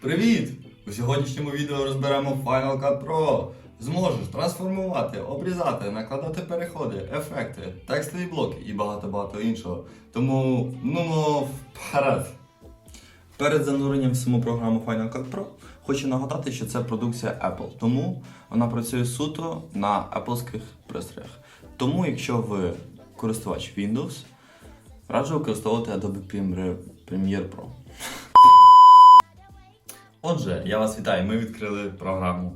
Привіт! У сьогоднішньому відео розберемо Final Cut Pro. Зможеш трансформувати, обрізати, накладати переходи, ефекти, текстові блоки і багато-багато іншого. Тому ну вперед! Перед зануренням в саму програму Final Cut Pro хочу нагадати, що це продукція Apple, тому вона працює суто на Appleських пристроях. Тому, якщо ви користувач Windows, раджу використовувати Adobe Premiere Pro. Отже, я вас вітаю, ми відкрили програму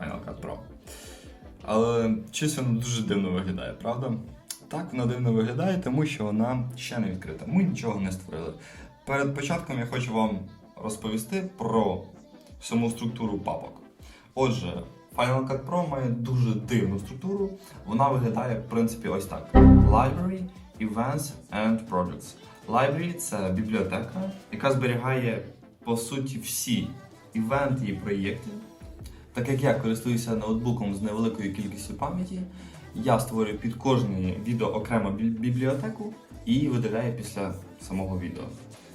Final Cut Pro. Але щось воно дуже дивно виглядає, правда? Так, вона дивно виглядає, тому що вона ще не відкрита. Ми нічого не створили. Перед початком я хочу вам розповісти про саму структуру папок. Отже, Final Cut Pro має дуже дивну структуру. Вона виглядає, в принципі, ось так: Library, Events and Projects. Library це бібліотека, яка зберігає по суті всі івенти і проєкти. Так як я користуюся ноутбуком з невеликою кількістю пам'яті, я створюю під кожне відео окрему бібліотеку і видаляю після самого відео.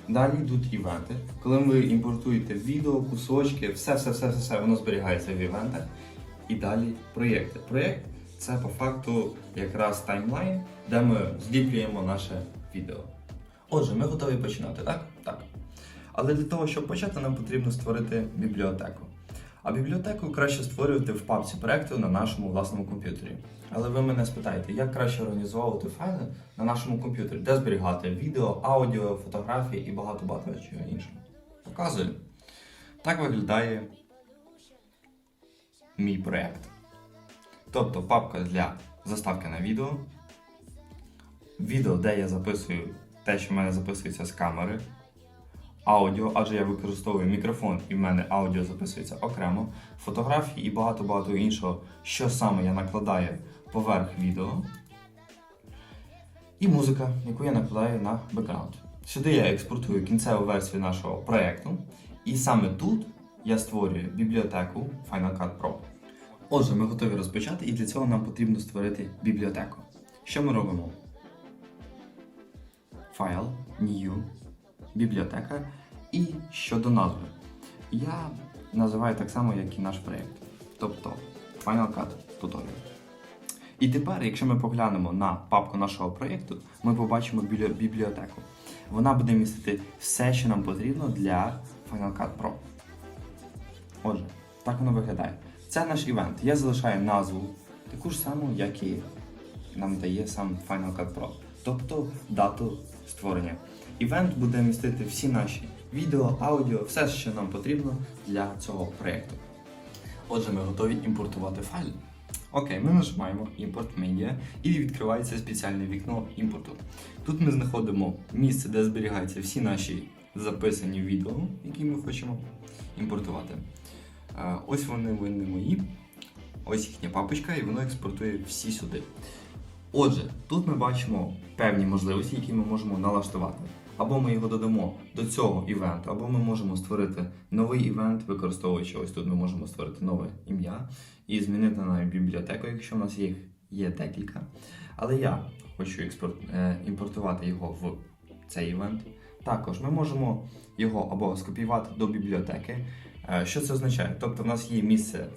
Далі йдуть івенти. Коли ви імпортуєте відео, кусочки, все, все, все, все, все воно зберігається в івентах. І далі проєкти. Проєкт це по факту якраз таймлайн, де ми зліплюємо наше відео. Отже, ми готові починати, так? Але для того, щоб почати, нам потрібно створити бібліотеку. А бібліотеку краще створювати в папці проекту на нашому власному комп'ютері. Але ви мене спитаєте, як краще організовувати файли на нашому комп'ютері, де зберігати відео, аудіо, фотографії і багато-багато чого іншого. Показую. Так виглядає мій проект. Тобто папка для заставки на відео, відео, де я записую те, що в мене записується з камери, аудіо, адже я використовую мікрофон і в мене аудіо записується окремо, фотографії і багато-багато іншого, що саме я накладаю поверх відео. І музика, яку я накладаю на бекграунд. Сюди я експортую кінцеву версію нашого проєкту, і саме тут я створюю бібліотеку Final Cut Pro. Отже, ми готові розпочати, і для цього нам потрібно створити бібліотеку. Що ми робимо? Файл, New, бібліотека. І щодо назви, я називаю так само, як і наш проєкт, тобто Final Cut Tutorial. І тепер, якщо ми поглянемо на папку нашого проєкту, ми побачимо бібліотеку. Вона буде містити все, що нам потрібно для Final Cut Pro. Отже, так воно виглядає. Це наш івент. Я залишаю назву таку ж саму, як і нам дає сам Final Cut Pro, тобто дату створення. Івент буде містити всі наші відео, аудіо, все, що нам потрібно для цього проєкту. Отже, ми готові імпортувати файл. Окей, ми нажимаємо Import Media і відкривається спеціальне вікно імпорту. Тут ми знаходимо місце, де зберігаються всі наші записані відео, які ми хочемо імпортувати. Е, Ось вони вони мої. Ось їхня папочка, і воно експортує всі сюди. Отже, тут ми бачимо певні можливості, які ми можемо налаштувати. Або ми його додамо до цього івенту, або ми можемо створити новий івент, використовуючи ось тут ми можемо створити нове ім'я і змінити навіть бібліотеку, якщо в нас їх є декілька. Але я хочу е, імпортувати його в цей івент. Також ми можемо його або скопіювати до бібліотеки. Е, Що це означає? Тобто в нас є місце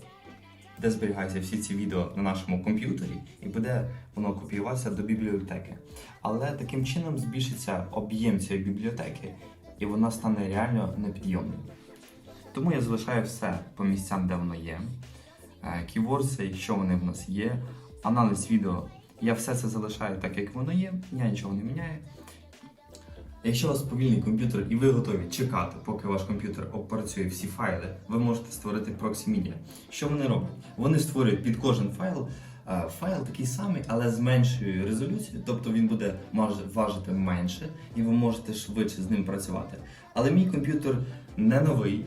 де зберігаються всі ці відео на нашому комп'ютері, і буде воно копіюватися до бібліотеки. Але таким чином збільшиться об'єм цієї бібліотеки, і вона стане реально непідйомною. Тому я залишаю все по місцям, де воно є. Ківордси, що вони в нас є, аналіз відео. Я все це залишаю так, як воно є, я нічого не міняю. Якщо у вас повільний комп'ютер і ви готові чекати, поки ваш комп'ютер опрацює всі файли, ви можете створити Proxy Media. Що вони роблять? Вони створюють під кожен файл е, файл такий самий, але з меншою резолюцією, тобто він буде важити менше, і ви можете швидше з ним працювати. Але мій комп'ютер не новий.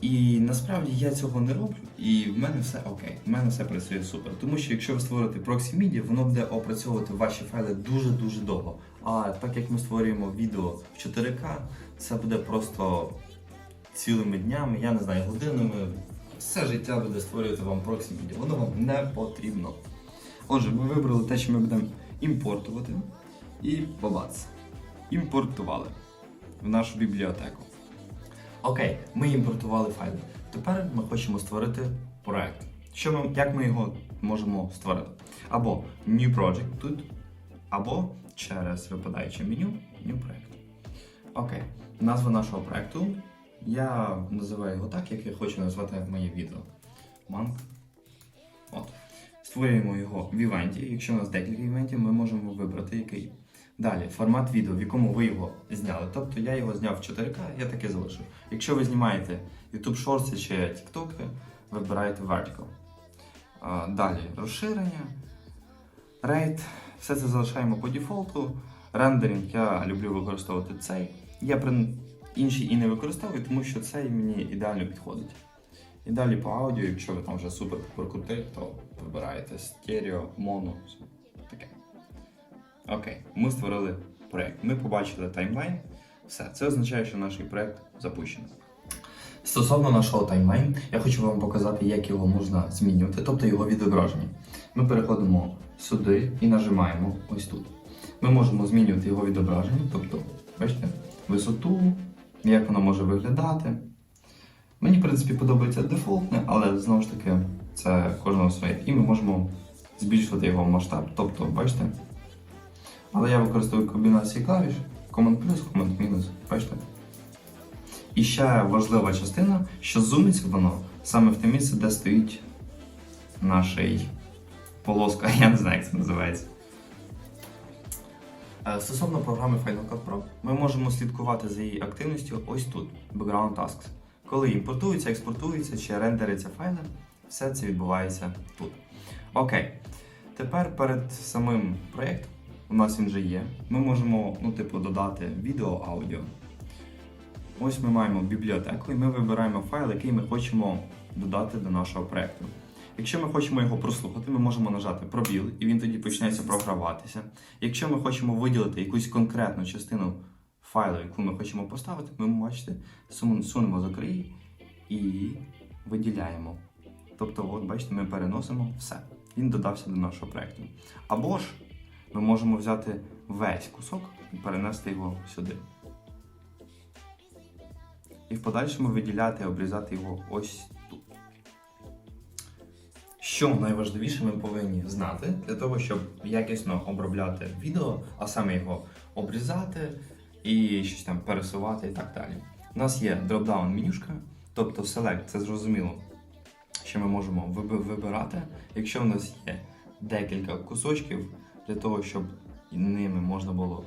І насправді я цього не роблю, і в мене все окей, в мене все працює супер. Тому що якщо ви створите Proxy Media, воно буде опрацьовувати ваші файли дуже-дуже довго. А так як ми створюємо відео в 4К, це буде просто цілими днями, я не знаю, годинами. Все життя буде створювати вам Proxy Media. Воно вам не потрібно. Отже, ми вибрали те, що ми будемо імпортувати. І побац. Імпортували в нашу бібліотеку. Окей, ми імпортували файли. Тепер ми хочемо створити проект. Що ми, як ми його можемо створити? Або New Project тут, або через випадаюче меню New Project. Окей, назва нашого проекту. Я називаю його так, як я хочу назвати моє відео. Манк. От. Створюємо його в івенті. Якщо у нас декілька івентів, ми можемо вибрати який. Далі, формат відео, в якому ви його зняли. Тобто я його зняв в 4К, я таке залишив. Якщо ви знімаєте YouTube Shorts чи TikTok, вибираєте Vertical. Далі розширення, рейд, все це залишаємо по дефолту. Рендеринг я люблю використовувати цей. Я інший і не використовую, тому що цей мені ідеально підходить. І далі по аудіо, якщо ви там вже супер крутий, то вибираєте стерео, моно. Окей, ми створили проєкт. Ми побачили таймлайн. Все, це означає, що наш проєкт запущений. Стосовно нашого таймлайн, я хочу вам показати, як його можна змінювати, тобто його відображення. Ми переходимо сюди і нажимаємо ось тут. Ми можемо змінювати його відображення, тобто, бачите, висоту, як воно може виглядати. Мені, в принципі, подобається дефолтне, але знову ж таки, це кожного своє. І ми можемо збільшувати його масштаб. Тобто, бачите? Але я використовую комбінації клавіш, Command плюс, Command мінус, бачите? І ще важлива частина, що зумиться воно саме в те місце, де стоїть нашій полоска, я не знаю, як це називається. Е, Стосовно програми Final Cut Pro, ми можемо слідкувати за її активністю ось тут, Background Tasks. Коли імпортуються, експортуються чи рендеряться файли, все це відбувається тут. Окей. Тепер перед самим проєктом, у нас він вже є, ми можемо ну, типу, додати відео, аудіо. Ось ми маємо бібліотеку і ми вибираємо файл, який ми хочемо додати до нашого проєкту. Якщо ми хочемо його прослухати, ми можемо нажати пробіл, і він тоді почнеться програватися. Якщо ми хочемо виділити якусь конкретну частину файлу, яку ми хочемо поставити, ми бачите, сунемо за край і виділяємо. Тобто, от бачите, ми переносимо все. Він додався до нашого проєкту. Або ж ми можемо взяти весь кусок і перенести його сюди. І в подальшому виділяти, обрізати його ось тут. Що найважливіше ми повинні знати для того, щоб якісно обробляти відео, а саме його обрізати і щось там пересувати і так далі. У нас є дропдаун менюшка, тобто Select, це зрозуміло, що ми можемо вибирати. Якщо в нас є декілька кусочків для того, щоб ними можна було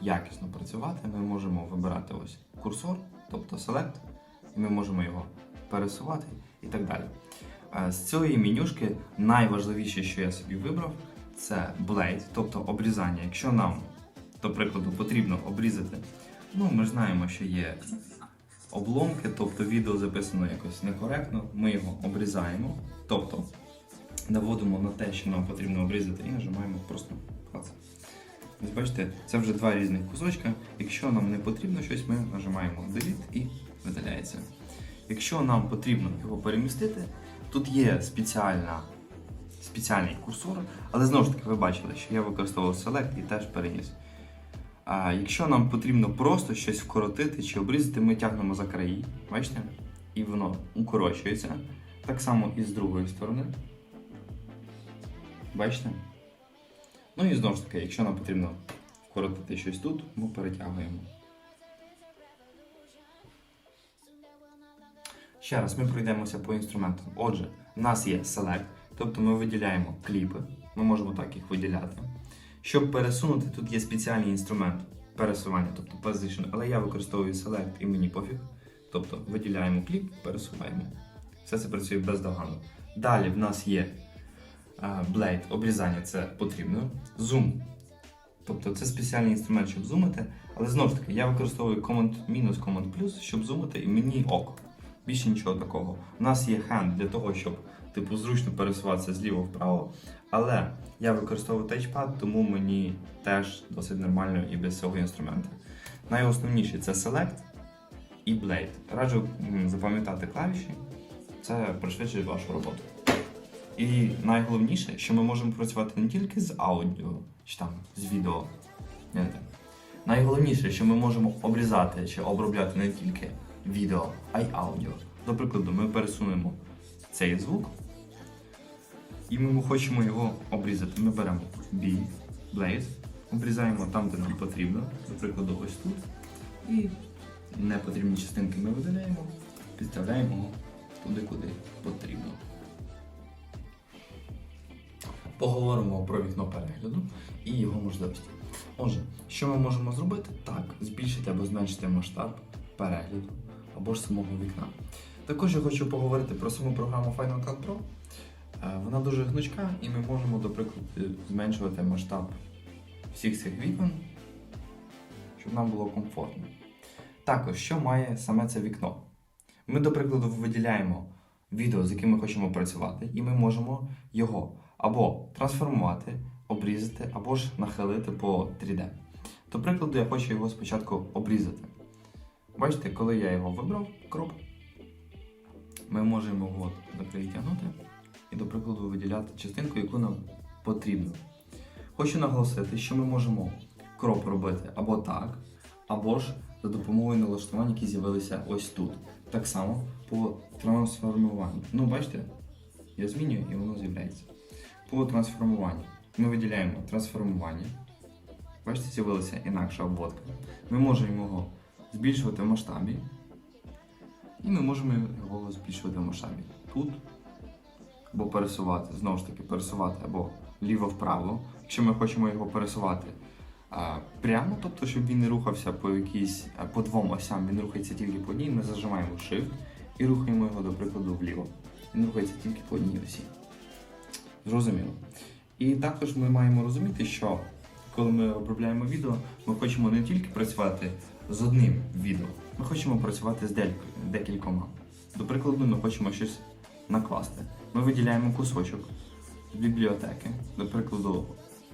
якісно працювати, ми можемо вибирати ось курсор, тобто Select, і ми можемо його пересувати і так далі. Е, З цієї менюшки найважливіше, що я собі вибрав, це Blade, тобто обрізання. Якщо нам, до прикладу, потрібно обрізати, ну ми ж знаємо, що є обломки, тобто відео записано якось некоректно, ми його обрізаємо, тобто наводимо на те, що нам потрібно обрізати, і нажимаємо просто клац. Ось бачите, це вже два різних кусочка. Якщо нам не потрібно щось, ми нажимаємо Delete і видаляється. Якщо нам потрібно його перемістити, тут є спеціальна, спеціальний курсор, але знову ж таки ви бачили, що я використовував Select і теж переніс. А якщо нам потрібно просто щось вкоротити чи обрізати, ми тягнемо за краї, бачите? І воно укорочується. Так само і з другої сторони. Бачите? Ну і знову ж таки, якщо нам потрібно вкоротити щось тут, ми перетягуємо. Ще раз ми пройдемося по інструментам. Отже, в нас є Select, тобто ми виділяємо кліпи, ми можемо так їх виділяти. Щоб пересунути, тут є спеціальний інструмент пересування, тобто Position, але я використовую Select і мені пофіг. Тобто виділяємо кліп, пересуваємо. Все це працює бездоганно. Далі в нас є Blade, обрізання це потрібно. Zoom. Тобто це спеціальний інструмент, щоб зумити. Але знову ж таки, я використовую Command мінус Command плюс, щоб зумити, і мені ок. Більше нічого такого. У нас є hand для того, щоб типу зручно пересуватися зліво вправо. Але я використовую тачпад, тому мені теж досить нормально і без цього інструменту. Найосновніше це Select і Blade. Раджу запам'ятати клавіші, це пришвидшує вашу роботу. І найголовніше, що ми можемо працювати не тільки з аудіо чи там з відео. Ні, ні. Найголовніше, що ми можемо обрізати чи обробляти не тільки відео, а й аудіо. До прикладу, ми пересунемо цей звук, і ми хочемо його обрізати. Ми беремо бій, Blaze, обрізаємо там, де нам потрібно, до прикладу, ось тут. І непотрібні частинки ми видаляємо, підставляємо туди, куди потрібно. Поговоримо про вікно перегляду і його можливості. Отже, що ми можемо зробити? Так, збільшити або зменшити масштаб перегляду або ж самого вікна. Також я хочу поговорити про саму програму Final Cut Pro. Е, Вона дуже гнучка, і ми можемо, до прикладу, зменшувати масштаб всіх цих вікон, щоб нам було комфортно. Також, що має саме це вікно? Ми, до прикладу, виділяємо відео, з яким ми хочемо працювати, і ми можемо його або трансформувати, обрізати, або ж нахилити по 3D. До прикладу, я хочу його спочатку обрізати. Бачите, коли я його вибрав, кроп, ми можемо його тягнути і, до прикладу, виділяти частинку, яку нам потрібно. Хочу наголосити, що ми можемо кроп робити або так, або ж за допомогою налаштувань, які з'явилися ось тут. Так само по трансформуванню. Ну, бачите, я змінюю і воно з'являється. По трансформуванню. Ми виділяємо трансформування. Бачите, з'явилася інакша обводка. Ми можемо його збільшувати в масштабі. І ми можемо його збільшувати в масштабі. Тут. Або пересувати, знову ж таки, пересувати або ліво-вправо. Якщо ми хочемо його пересувати а, прямо, тобто, щоб він не рухався по якійсь а, по двом осям, він рухається тільки по одній, ми зажимаємо Shift і рухаємо його, до прикладу, вліво. Він рухається тільки по одній осі. Зрозуміло. І також ми маємо розуміти, що коли ми обробляємо відео, ми хочемо не тільки працювати з одним відео, ми хочемо працювати з декількома. До прикладу, ми хочемо щось накласти. Ми виділяємо кусочок з бібліотеки. До прикладу,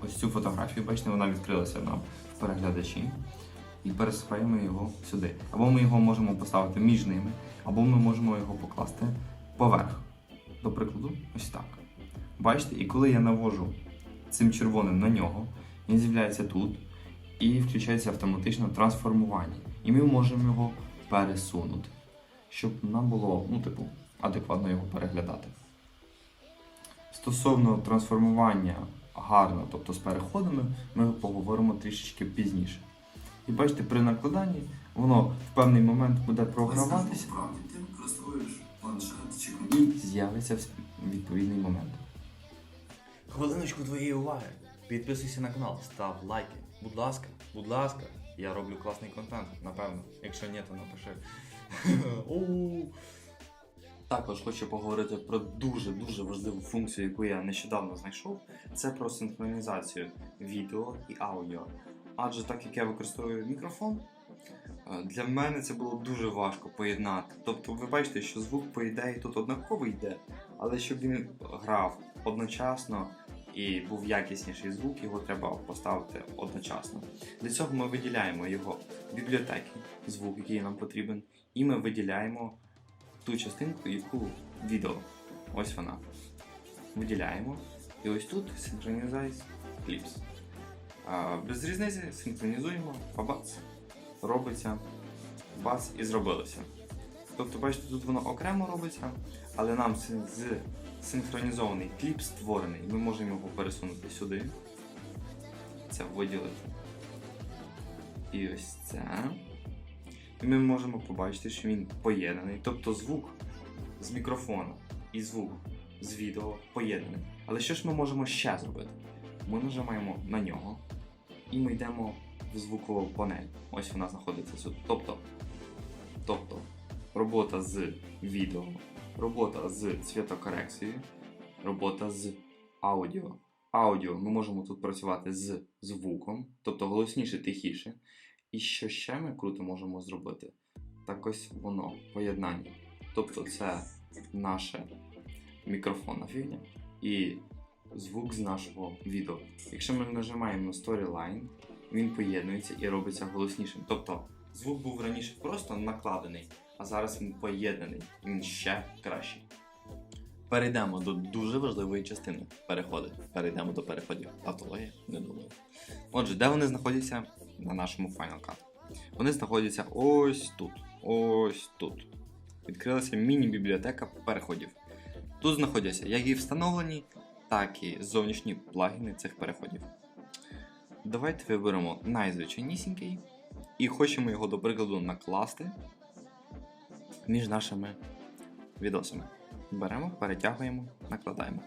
ось цю фотографію, бачите, вона відкрилася нам в переглядачі. І пересуваємо його сюди. Або ми його можемо поставити між ними, або ми можемо його покласти поверх. До прикладу, ось так. Бачите, і коли я навожу цим червоним на нього, він з'являється тут і включається автоматично трансформування. І ми можемо його пересунути, щоб нам було, ну, типу, адекватно його переглядати. Стосовно трансформування гарно, тобто з переходами, ми поговоримо трішечки пізніше. І бачите, при накладанні воно в певний момент буде програватися і з'явиться в відповідний момент. Хвилиночку твоєї уваги. Підписуйся на канал, став лайки. Будь ласка, будь ласка. Я роблю класний контент, напевно. Якщо ні, то напиши. Також хочу поговорити про дуже-дуже важливу функцію, яку я нещодавно знайшов. Це про синхронізацію відео і аудіо. Адже так як я використовую мікрофон, е, для мене це було дуже важко поєднати. Тобто, ви бачите, що звук, по ідеї, тут однаково йде, але щоб він грав одночасно і був якісніший звук, його треба поставити одночасно. Для цього ми виділяємо його бібліотеки, звук, який нам потрібен, і ми виділяємо ту частинку, яку відео. Ось вона. Виділяємо. І ось тут Synchronize Clips. Без різниці синхронізуємо, бац, робиться, бац і зробилося. Тобто, бачите, тут воно окремо робиться, але нам з синхронізований кліп створений. Ми можемо його пересунути сюди. Це виділити. І ось це. І ми можемо побачити, що він поєднаний. Тобто звук з мікрофона і звук з відео поєднаний. Але що ж ми можемо ще зробити? Ми нажимаємо на нього і ми йдемо в звукову панель. Ось вона знаходиться тут. Тобто, тобто робота з відео, робота з цвітокорекцією, робота з аудіо. Аудіо ми можемо тут працювати з звуком, тобто голосніше, тихіше. І що ще ми круто можемо зробити? Так ось воно, поєднання. Тобто це наша мікрофонна фігня і звук з нашого відео. Якщо ми нажимаємо на Storyline, він поєднується і робиться голоснішим. Тобто звук був раніше просто накладений, а зараз він поєднаний, він ще кращий. Перейдемо до дуже важливої частини. Переходи. Перейдемо до переходів. Автологія? Не думаю. Отже, де вони знаходяться на нашому Final Cut? Вони знаходяться ось тут. ось тут. Відкрилася міні-бібліотека переходів. Тут знаходяться як і встановлені, так і зовнішні плагіни цих переходів. Давайте виберемо найзвичайнісінький і хочемо його, до прикладу, накласти між нашими відосами. Беремо, перетягуємо, накладаємо.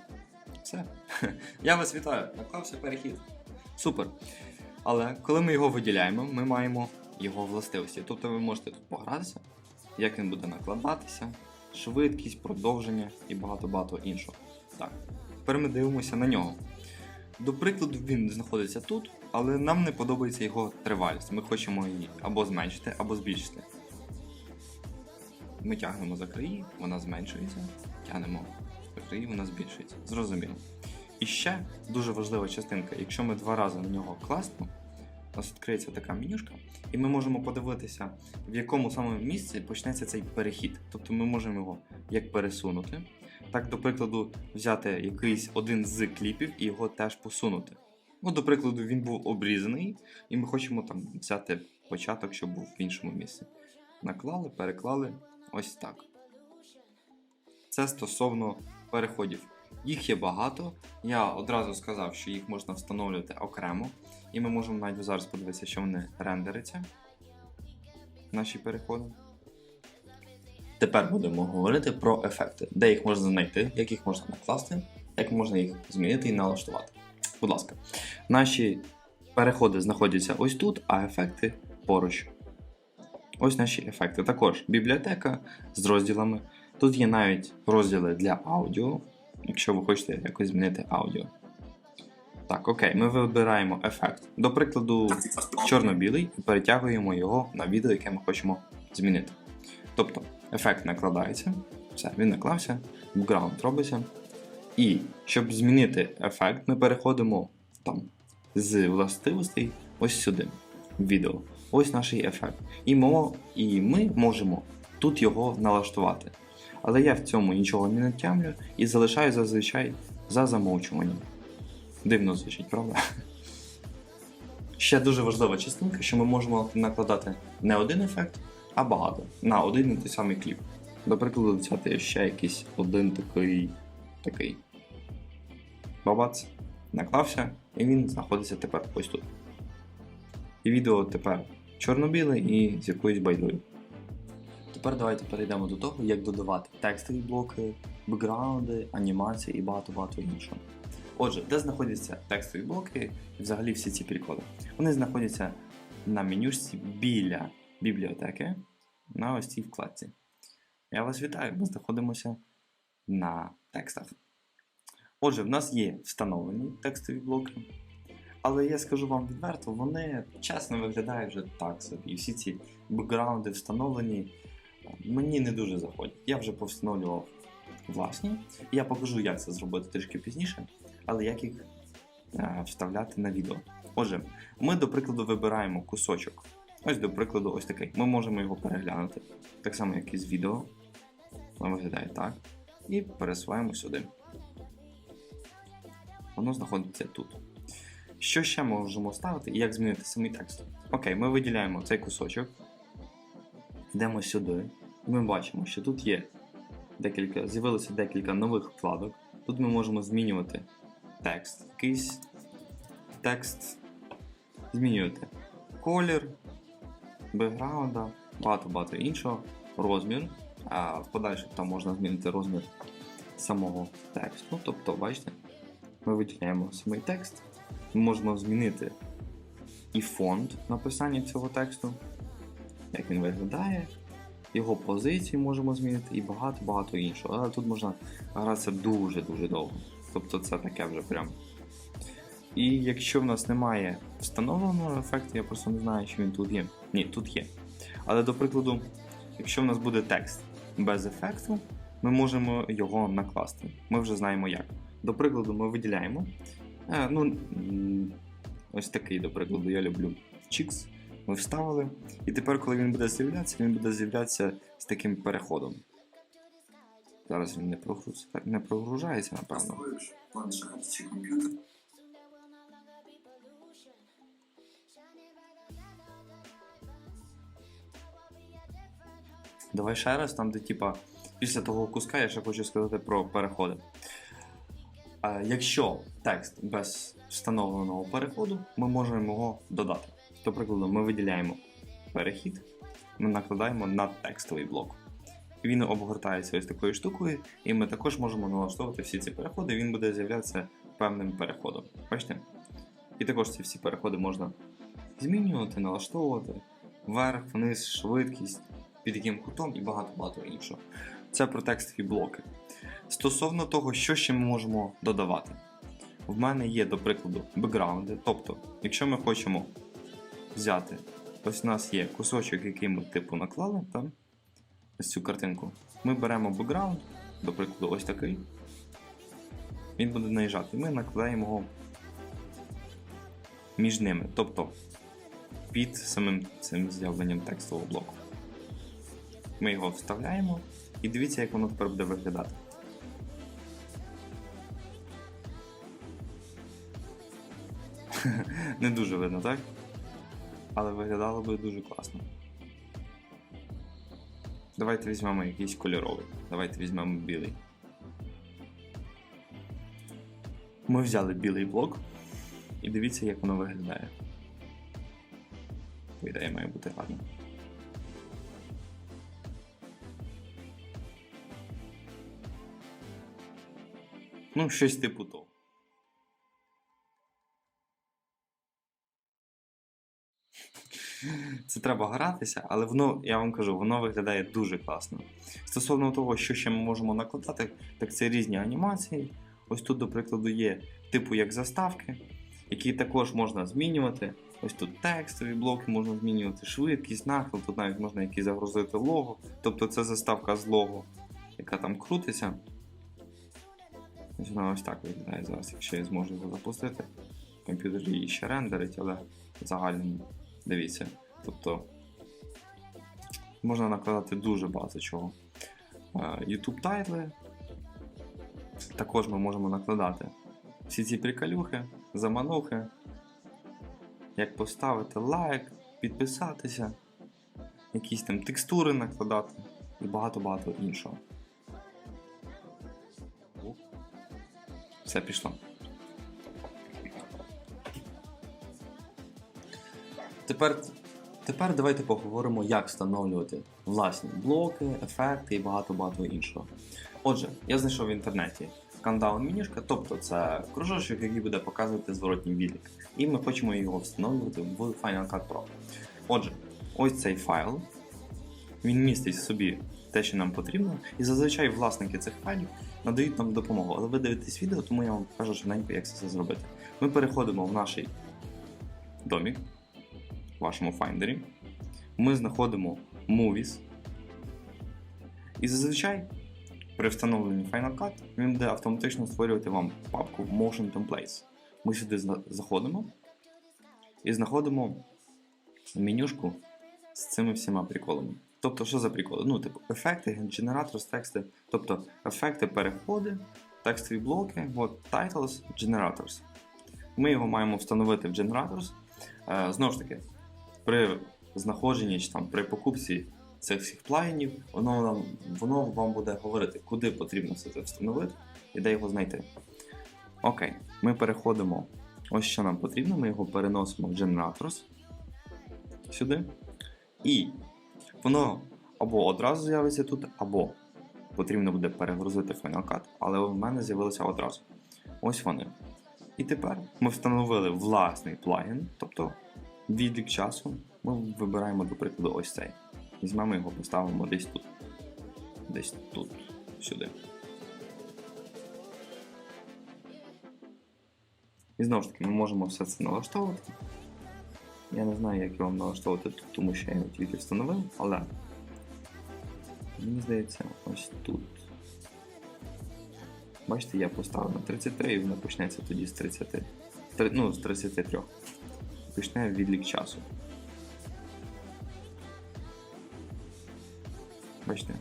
Все. Я вас вітаю! Наклався перехід. Супер. Але коли ми його виділяємо, ми маємо його властивості. Тобто ви можете тут погратися, як він буде накладатися, швидкість, продовження і багато-багато іншого. Так, тепер ми дивимося на нього. До прикладу, він знаходиться тут, але нам не подобається його тривалість. Ми хочемо її або зменшити, або збільшити. Ми тягнемо за краї, вона зменшується, тягнемо за краї, вона збільшується. Зрозуміло. І ще дуже важлива частинка, якщо ми два рази на нього класнемо, у нас відкриється така менюшка, і ми можемо подивитися, в якому саме місці почнеться цей перехід. Тобто ми можемо його як пересунути, так, до прикладу, взяти якийсь один з кліпів і його теж посунути. Ну, до прикладу, він був обрізаний, і ми хочемо там взяти початок, щоб був в іншому місці. Наклали, переклали ось так. Це стосовно переходів. Їх є багато. Я одразу сказав, що їх можна встановлювати окремо, і ми можемо навіть зараз подивитися, що вони рендеряться. Наші переходи. Тепер будемо говорити про ефекти, де їх можна знайти, як їх можна накласти, як можна їх змінити і налаштувати. Будь ласка, наші переходи знаходяться ось тут, а ефекти поруч. Ось наші ефекти. Також бібліотека з розділами. Тут є навіть розділи для аудіо, якщо ви хочете якось змінити аудіо. Так, окей, ми вибираємо ефект. До прикладу, чорно-білий і перетягуємо його на відео, яке ми хочемо змінити. Тобто, ефект накладається, все, він наклався, бекграунд робиться. І щоб змінити ефект, ми переходимо там з властивостей ось сюди, в відео. Ось наш ефект. І ми, і ми можемо тут його налаштувати. Але я в цьому нічого не натямлю і залишаю зазвичай за замовчуванням. Дивно звучить, правда? Ще дуже важлива частинка, що ми можемо накладати не один ефект, а багато на один і той самий кліп. До прикладу, взяти ще якийсь один такий. такий. Бабац, наклався, і він знаходиться тепер ось тут. І відео тепер чорно-біле і з якоюсь байдою. Тепер давайте перейдемо до того, як додавати текстові блоки, бекграунди, анімації і багато-багато іншого. Отже, де знаходяться текстові блоки і взагалі всі ці приколи? Вони знаходяться на менюшці біля бібліотеки на ось цій вкладці. Я вас вітаю, ми знаходимося на текстах. Отже, в нас є встановлені текстові блоки, але я скажу вам відверто, вони чесно виглядають вже так собі. І всі ці бекграунди встановлені мені не дуже заходять. Я вже повстановлював власні. Я покажу, як це зробити трішки пізніше, але як їх е, вставляти на відео. Отже, ми, до прикладу, вибираємо кусочок. Ось, до прикладу, ось такий. Ми можемо його переглянути, так само, як і з відео. Воно виглядає так. І пересуваємо сюди. Воно знаходиться тут. Що ще можемо ставити і як змінити самий текст? Окей, ми виділяємо цей кусочок. Йдемо сюди. І ми бачимо, що тут є декілька, з'явилося декілька нових вкладок. Тут ми можемо змінювати текст. Якийсь текст змінювати колір, бекграунда, багато-багато іншого, розмір. А в там можна змінити розмір самого тексту. Тобто, бачите, ми виділяємо самий текст, можемо змінити і фонд написання цього тексту, як він виглядає, його позицію можемо змінити і багато-багато іншого. Але тут можна гратися дуже-дуже довго. Тобто це таке вже прям. І якщо в нас немає встановленого ефекту, я просто не знаю, чи він тут є. Ні, тут є. Але до прикладу, якщо в нас буде текст без ефекту, ми можемо його накласти. Ми вже знаємо як. До прикладу, ми виділяємо. Е, ну, ось такий, до прикладу, я люблю чікс. Ми вставили. І тепер, коли він буде з'являтися, він буде з'являтися з таким переходом. Зараз він не, прогруз... не прогружається, напевно. Давай ще раз, там, де типа, після того куска я ще хочу сказати про переходи. Якщо текст без встановленого переходу, ми можемо його додати. До прикладу, ми виділяємо перехід, ми накладаємо на текстовий блок. Він обгортається ось такою штукою, і ми також можемо налаштовувати всі ці переходи, він буде з'являтися певним переходом. Бачите? І також ці всі переходи можна змінювати, налаштовувати вверх, вниз, швидкість, під яким кутом і багато-багато іншого. Це про текстові блоки. Стосовно того, що ще ми можемо додавати. В мене є, до прикладу, бекграунди. Тобто, якщо ми хочемо взяти, ось у нас є кусочок, який ми типу наклали, там, ось цю картинку. Ми беремо бекграунд, до прикладу, ось такий. Він буде наїжджати. Ми накладаємо його між ними, тобто під самим цим з'явленням текстового блоку. Ми його вставляємо і дивіться, як воно тепер буде виглядати. Не дуже видно, так? Але виглядало би дуже класно. Давайте візьмемо якийсь кольоровий. Давайте візьмемо білий. Ми взяли білий блок і дивіться, як воно виглядає. По ідеї має бути гарно. Ну, щось типу того. Це треба гратися, але воно, я вам кажу, воно виглядає дуже класно. Стосовно того, що ще ми можемо накладати, так це різні анімації. Ось тут, до прикладу, є типу як заставки, які також можна змінювати. Ось тут текстові блоки можна змінювати, швидкість, нахил, тут навіть можна якісь загрузити лого. Тобто це заставка з лого, яка там крутиться. Ось вона ось так виглядає зараз, якщо я зможу його запустити. Комп'ютер її ще рендерить, але в дивіться. Тобто можна накладати дуже багато чого. Е, YouTube тайтли. Також ми можемо накладати всі ці приколюхи, заманухи, як поставити лайк, підписатися, якісь там текстури накладати і багато-багато іншого. Все пішло. Тепер, тепер давайте поговоримо, як встановлювати власні блоки, ефекти і багато-багато іншого. Отже, я знайшов в інтернеті countdown менюшка, тобто це кружочок, який буде показувати зворотній відлік. І ми хочемо його встановлювати в Final Cut Pro. Отже, ось цей файл. Він містить в собі те, що нам потрібно, і зазвичай власники цих файлів надають нам допомогу. Але ви дивитесь відео, тому я вам покажу швиденько, як це все зробити. Ми переходимо в наш домік вашому файндері. Ми знаходимо Movies. І зазвичай при встановленні Final Cut він буде автоматично створювати вам папку Motion Templates. Ми сюди заходимо і знаходимо менюшку з цими всіма приколами. Тобто, що за приколи? Ну, типу, ефекти, генератор з тексти, тобто ефекти, переходи, текстові блоки, от, titles, generators. Ми його маємо встановити в generators. Е, знову ж таки, при знаходженні чи там при покупці цих всіх плагінів, воно, нам, воно вам буде говорити, куди потрібно все це встановити і де його знайти. Окей, ми переходимо. Ось що нам потрібно, ми його переносимо в Generators сюди. І воно або одразу з'явиться тут, або потрібно буде перегрузити Final Cut, але в мене з'явилося одразу. Ось вони. І тепер ми встановили власний плагін, тобто відлік часу. Ми вибираємо, до прикладу, ось цей. Візьмемо його, поставимо десь тут. Десь тут, сюди. І знову ж таки, ми можемо все це налаштовувати. Я не знаю, як його налаштовувати тут, тому що я його тільки встановив, але мені здається, ось тут. Бачите, я поставив на 33 і воно почнеться тоді з 30. Три- Ну, з 33. Почне відлік часу. Бачите?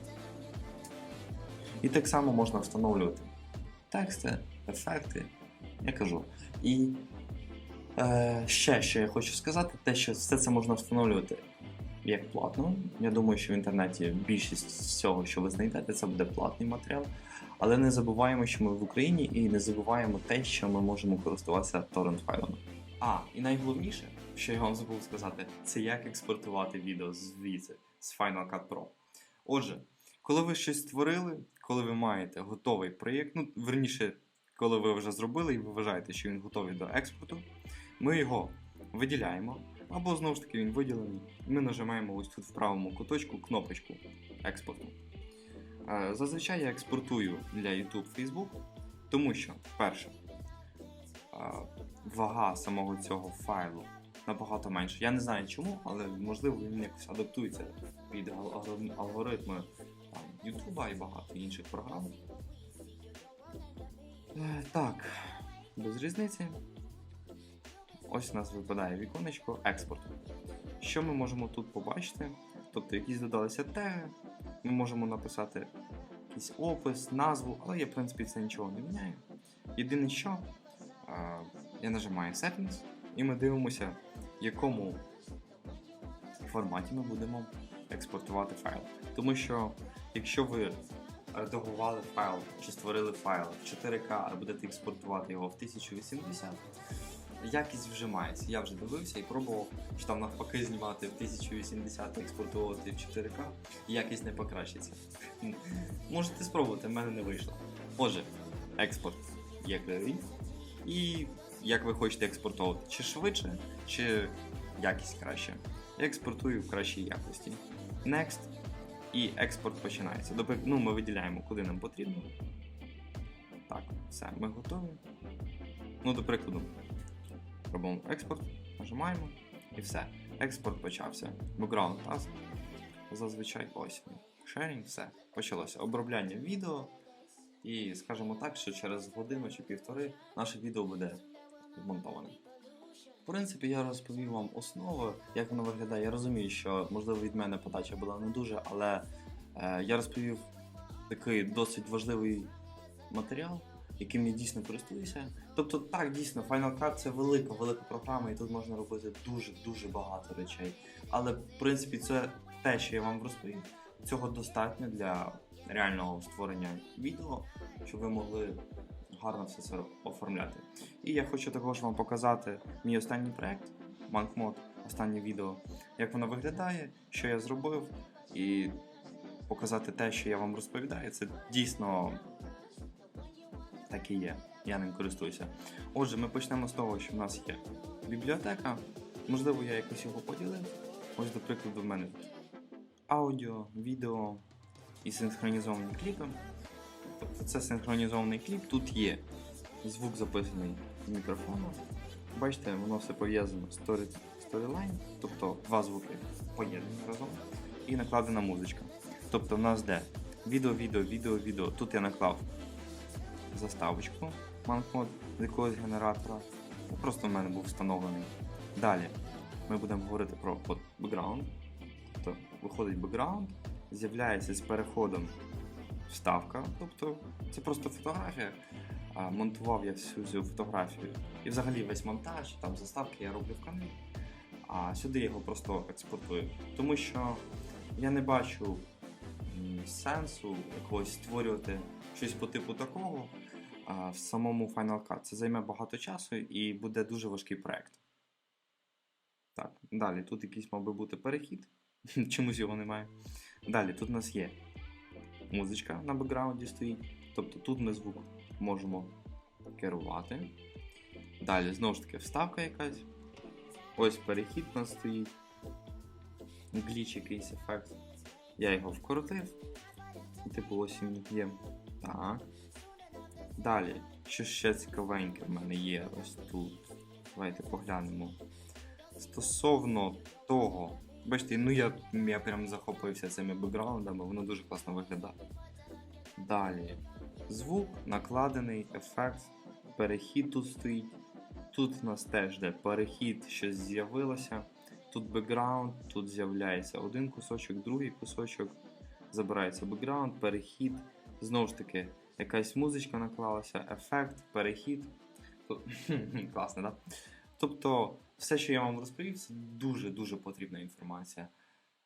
І так само можна встановлювати тексти, ефекти. Я кажу. І е, ще, що я хочу сказати, те, що все це можна встановлювати як платно. Я думаю, що в інтернеті більшість з цього, що ви знайдете, це буде платний матеріал. Але не забуваємо, що ми в Україні, і не забуваємо те, що ми можемо користуватися торрент файлами. А, і найголовніше, що я вам забув сказати, це як експортувати відео звідси з Final Cut Pro. Отже, коли ви щось створили, коли ви маєте готовий проєкт, ну верніше, коли ви вже зробили і ви вважаєте, що він готовий до експорту, ми його виділяємо, або знову ж таки він виділений. Ми нажимаємо ось тут в правому куточку кнопочку експорту. Е, Зазвичай я експортую для YouTube Facebook, тому що, перше, вага самого цього файлу набагато менше. Я не знаю чому, але можливо він якось адаптується під ал- алгоритми YouTube і багато інших програм. Е, Так, без різниці. Ось у нас випадає віконечко експорту. Що ми можемо тут побачити? Тобто якісь додалися теги, ми можемо написати якийсь опис, назву, але я, в принципі, це нічого не міняю. Єдине, що я нажимаю Settings, і ми дивимося, в якому форматі ми будемо експортувати файл. Тому що якщо ви редагували файл чи створили файл в 4К, а будете експортувати його в 1080, якість вжимається. Я вже дивився і пробував, що там навпаки знімати в 1080 експортувати в 4К, і якість не покращиться. Можете спробувати, в мене не вийшло. Отже, експорт є кривий. І як ви хочете експортувати, чи швидше, чи якість краще. Експортую в кращій якості. Next. І експорт починається. Ну, ми виділяємо, куди нам потрібно. Так, все, ми готові. Ну, до прикладу, робимо експорт, нажимаємо і все. Експорт почався. Background task. Зазвичай ось. Sharing, все. Почалося обробляння відео. І скажімо так, що через годину чи півтори наше відео буде змонтоване. В принципі, я розповів вам основи, як воно виглядає. Я розумію, що можливо від мене подача була не дуже, але е, я розповів такий досить важливий матеріал, яким я дійсно користуюся. Тобто, так, дійсно, Final Cut це велика, велика програма, і тут можна робити дуже-дуже багато речей. Але в принципі, це те, що я вам розповів. Цього достатньо для реального створення відео, щоб ви могли гарно все це оформляти. І я хочу також вам показати мій останній проект, Bankmod, останнє відео, як воно виглядає, що я зробив, і показати те, що я вам розповідаю. Це дійсно так і є. Я ним користуюся. Отже, ми почнемо з того, що в нас є бібліотека. Можливо, я якось його поділив. Ось, до прикладу, в мене аудіо, відео і синхронізовані кліпи. Це синхронізований кліп. Тут є звук записаний з мікрофону. Бачите, воно все пов'язано з storyline, тобто два звуки поєднані разом, і накладена музичка. Тобто в нас де відео, відео, відео, відео. Тут я наклав заставочку манкод з якогось генератора. Ну, Просто в мене був встановлений. Далі ми будемо говорити про бекграунд. Тобто виходить бекграунд, з'являється з переходом вставка. Тобто це просто фотографія. Монтував я всю цю фотографію. І взагалі весь монтаж, там заставки я роблю в камері. А сюди його просто експортую. Тому що я не бачу сенсу якогось створювати щось по типу такого в самому Final Cut. Це займе багато часу і буде дуже важкий проект. Так, далі тут якийсь мав би бути перехід. Чомусь його немає. Далі тут у нас є музичка на бекграунді стоїть. Тобто тут ми звук можемо керувати. Далі знову ж таки вставка якась. Ось перехід у нас стоїть. Гліч якийсь ефект. Я його вкоротив. Типу ось він є. Так. Далі, що ще цікавеньке в мене є ось тут. Давайте поглянемо. Стосовно того, бачите, ну я, я прям захопився цими бекграундами, воно дуже класно виглядає. Далі. Звук, накладений, ефект, перехід тут стоїть. Тут в нас теж де перехід, щось з'явилося. Тут бекграунд, тут з'являється один кусочок, другий кусочок. Забирається бекграунд, перехід. Знову ж таки, якась музичка наклалася, ефект, перехід. Класно, так? Да? Тобто, все, що я вам розповів, це дуже-дуже потрібна інформація.